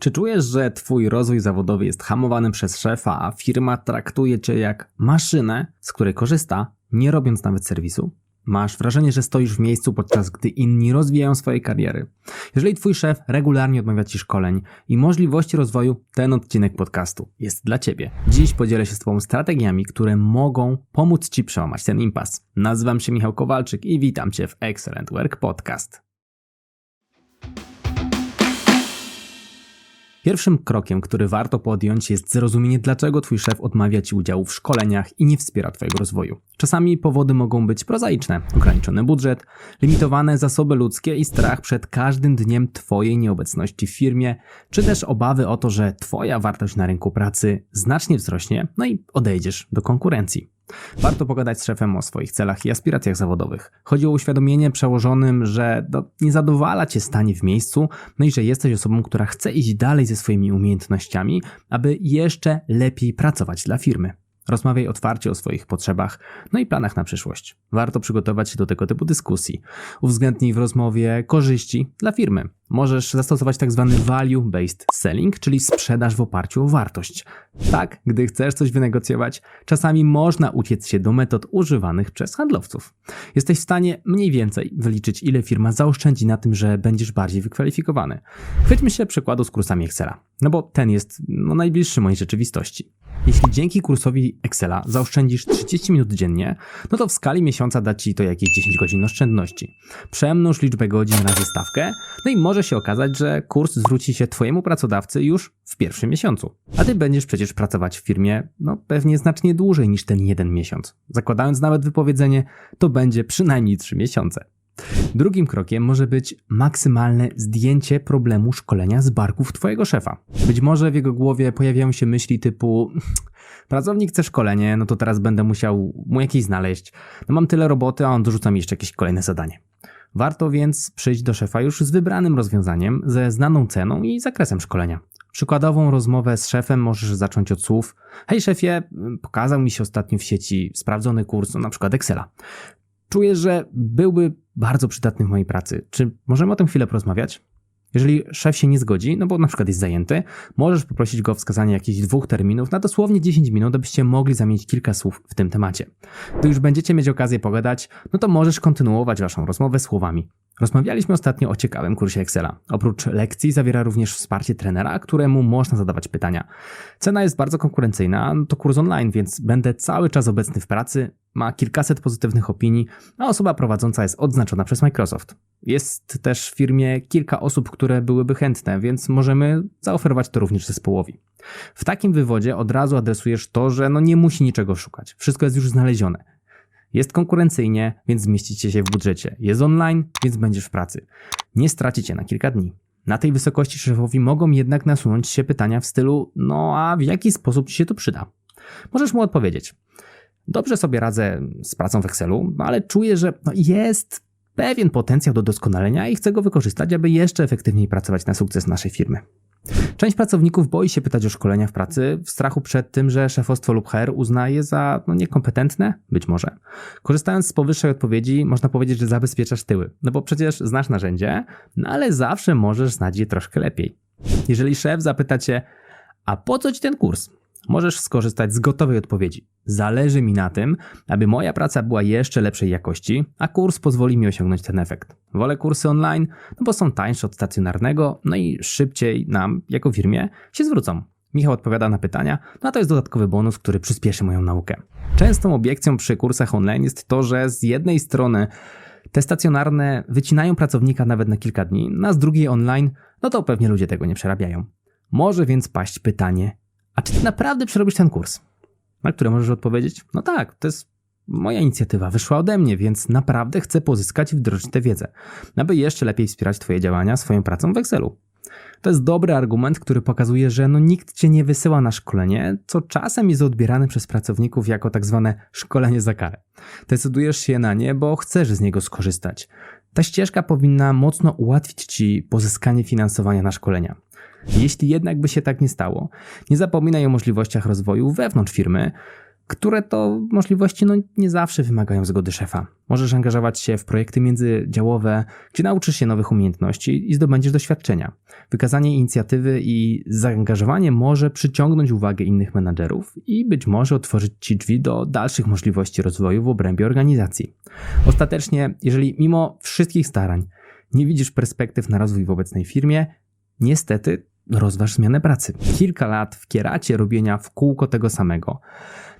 Czy czujesz, że twój rozwój zawodowy jest hamowany przez szefa, a firma traktuje cię jak maszynę, z której korzysta, nie robiąc nawet serwisu? Masz wrażenie, że stoisz w miejscu, podczas gdy inni rozwijają swoje kariery. Jeżeli twój szef regularnie odmawia ci szkoleń i możliwości rozwoju, ten odcinek podcastu jest dla ciebie. Dziś podzielę się z tobą strategiami, które mogą pomóc ci przełamać ten impas. Nazywam się Michał Kowalczyk i witam cię w Excellent Work Podcast. Pierwszym krokiem, który warto podjąć, jest zrozumienie, dlaczego twój szef odmawia ci udziału w szkoleniach i nie wspiera twojego rozwoju. Czasami powody mogą być prozaiczne: ograniczony budżet, limitowane zasoby ludzkie i strach przed każdym dniem twojej nieobecności w firmie, czy też obawy o to, że twoja wartość na rynku pracy znacznie wzrośnie, no i odejdziesz do konkurencji. Warto pogadać z szefem o swoich celach i aspiracjach zawodowych. Chodzi o uświadomienie przełożonym, że nie zadowala cię stanie w miejscu, no i że jesteś osobą, która chce iść dalej ze swoimi umiejętnościami, aby jeszcze lepiej pracować dla firmy. Rozmawiaj otwarcie o swoich potrzebach, no i planach na przyszłość. Warto przygotować się do tego typu dyskusji. Uwzględnij w rozmowie korzyści dla firmy. Możesz zastosować tak zwany value-based selling, czyli sprzedaż w oparciu o wartość. Tak, gdy chcesz coś wynegocjować, czasami można uciec się do metod używanych przez handlowców. Jesteś w stanie mniej więcej wyliczyć, ile firma zaoszczędzi na tym, że będziesz bardziej wykwalifikowany. Chwyćmy się przykładu z kursami Excela, no bo ten jest no, najbliższy mojej rzeczywistości. Jeśli dzięki kursowi Excela zaoszczędzisz 30 minut dziennie, no to w skali miesiąca da Ci to jakieś 10 godzin oszczędności. Przemnóż liczbę godzin razy stawkę, no i może się okazać, że kurs zwróci się Twojemu pracodawcy już w pierwszym miesiącu. A Ty będziesz przecież pracować w firmie, no pewnie znacznie dłużej niż ten jeden miesiąc. Zakładając nawet wypowiedzenie, to będzie przynajmniej 3 miesiące. Drugim krokiem może być maksymalne zdjęcie problemu szkolenia z barków Twojego szefa. Być może w jego głowie pojawiają się myśli typu pracownik chce szkolenie, no to teraz będę musiał mu jakieś znaleźć. No mam tyle roboty, a on dorzuca mi jeszcze jakieś kolejne zadanie. Warto więc przyjść do szefa już z wybranym rozwiązaniem, ze znaną ceną i zakresem szkolenia. Przykładową rozmowę z szefem możesz zacząć od słów: Hej szefie, pokazał mi się ostatnio w sieci sprawdzony kurs, na przykład Excela. Czuję, że byłby bardzo przydatny w mojej pracy. Czy możemy o tym chwilę porozmawiać? Jeżeli szef się nie zgodzi, no bo na przykład jest zajęty, możesz poprosić go o wskazanie jakichś dwóch terminów na dosłownie 10 minut, abyście mogli zamienić kilka słów w tym temacie. Gdy już będziecie mieć okazję pogadać, no to możesz kontynuować waszą rozmowę słowami. Rozmawialiśmy ostatnio o ciekawym kursie Excela. Oprócz lekcji zawiera również wsparcie trenera, któremu można zadawać pytania. Cena jest bardzo konkurencyjna, to kurs online, więc będę cały czas obecny w pracy, ma kilkaset pozytywnych opinii, a osoba prowadząca jest odznaczona przez Microsoft. Jest też w firmie kilka osób, które byłyby chętne, więc możemy zaoferować to również zespołowi. W takim wywodzie od razu adresujesz to, że no nie musi niczego szukać. Wszystko jest już znalezione. Jest konkurencyjnie, więc zmieścicie się w budżecie. Jest online, więc będziesz w pracy. Nie stracicie na kilka dni. Na tej wysokości szefowi mogą jednak nasunąć się pytania w stylu: No a w jaki sposób ci się to przyda? Możesz mu odpowiedzieć: Dobrze sobie radzę z pracą w Excelu, ale czuję, że no jest pewien potencjał do doskonalenia i chcę go wykorzystać, aby jeszcze efektywniej pracować na sukces naszej firmy. Część pracowników boi się pytać o szkolenia w pracy w strachu przed tym, że szefostwo lub HR uzna je za no, niekompetentne, być może. Korzystając z powyższej odpowiedzi, można powiedzieć, że zabezpieczasz tyły, no bo przecież znasz narzędzie, no ale zawsze możesz znać je troszkę lepiej. Jeżeli szef zapyta cię, a po co ci ten kurs? Możesz skorzystać z gotowej odpowiedzi. Zależy mi na tym, aby moja praca była jeszcze lepszej jakości, a kurs pozwoli mi osiągnąć ten efekt. Wolę kursy online, no bo są tańsze od stacjonarnego, no i szybciej nam, jako firmie, się zwrócą. Michał odpowiada na pytania, no a to jest dodatkowy bonus, który przyspieszy moją naukę. Częstą obiekcją przy kursach online jest to, że z jednej strony te stacjonarne wycinają pracownika nawet na kilka dni, a z drugiej online, no to pewnie ludzie tego nie przerabiają. Może więc paść pytanie, a czy ty naprawdę przerobisz ten kurs? Na które możesz odpowiedzieć? No tak, to jest moja inicjatywa, wyszła ode mnie, więc naprawdę chcę pozyskać i wdrożyć tę wiedzę, aby jeszcze lepiej wspierać Twoje działania swoją pracą w Excelu. To jest dobry argument, który pokazuje, że no nikt Cię nie wysyła na szkolenie, co czasem jest odbierane przez pracowników jako tak zwane szkolenie za karę. Decydujesz się na nie, bo chcesz z niego skorzystać. Ta ścieżka powinna mocno ułatwić Ci pozyskanie finansowania na szkolenia. Jeśli jednak by się tak nie stało, nie zapominaj o możliwościach rozwoju wewnątrz firmy, które to możliwości no, nie zawsze wymagają zgody szefa. Możesz angażować się w projekty międzydziałowe, gdzie nauczysz się nowych umiejętności i zdobędziesz doświadczenia. Wykazanie inicjatywy i zaangażowanie może przyciągnąć uwagę innych menadżerów i być może otworzyć ci drzwi do dalszych możliwości rozwoju w obrębie organizacji. Ostatecznie, jeżeli mimo wszystkich starań nie widzisz perspektyw na rozwój w obecnej firmie, niestety rozważ zmianę pracy. Kilka lat w kieracie robienia w kółko tego samego.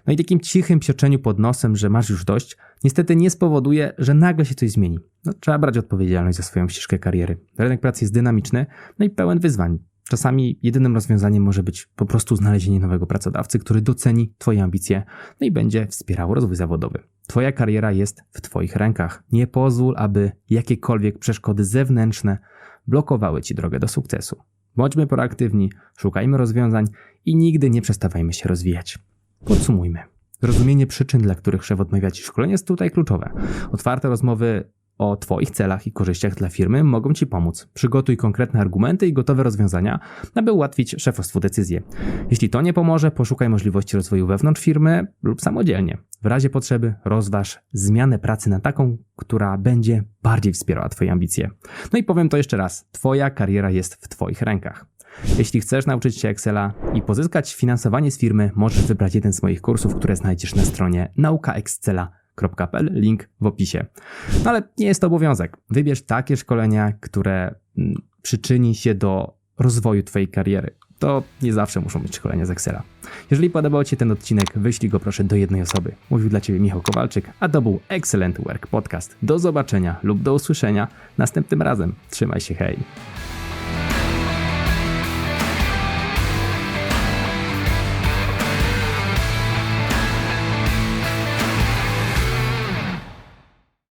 No i takim cichym psioczeniu pod nosem, że masz już dość, niestety nie spowoduje, że nagle się coś zmieni. No, trzeba brać odpowiedzialność za swoją ścieżkę kariery. Rynek pracy jest dynamiczny, no i pełen wyzwań. Czasami jedynym rozwiązaniem może być po prostu znalezienie nowego pracodawcy, który doceni Twoje ambicje no i będzie wspierał rozwój zawodowy. Twoja kariera jest w Twoich rękach. Nie pozwól, aby jakiekolwiek przeszkody zewnętrzne blokowały Ci drogę do sukcesu. Bądźmy proaktywni, szukajmy rozwiązań i nigdy nie przestawajmy się rozwijać. Podsumujmy. Zrozumienie przyczyn, dla których szef odmawia Ci szkolenia jest tutaj kluczowe. Otwarte rozmowy o Twoich celach i korzyściach dla firmy mogą Ci pomóc. Przygotuj konkretne argumenty i gotowe rozwiązania, aby ułatwić szefostwu decyzję. Jeśli to nie pomoże, poszukaj możliwości rozwoju wewnątrz firmy lub samodzielnie. W razie potrzeby rozważ zmianę pracy na taką, która będzie bardziej wspierała Twoje ambicje. No i powiem to jeszcze raz: Twoja kariera jest w Twoich rękach. Jeśli chcesz nauczyć się Excela i pozyskać finansowanie z firmy, możesz wybrać jeden z moich kursów, które znajdziesz na stronie link w opisie. No ale nie jest to obowiązek. Wybierz takie szkolenia, które mm, przyczyni się do rozwoju Twojej kariery. To nie zawsze muszą być szkolenia z Excela. Jeżeli podobał Ci ten odcinek, wyślij go proszę do jednej osoby. Mówił dla Ciebie Michał Kowalczyk, a to był Excellent Work Podcast. Do zobaczenia lub do usłyszenia następnym razem. Trzymaj się, hej!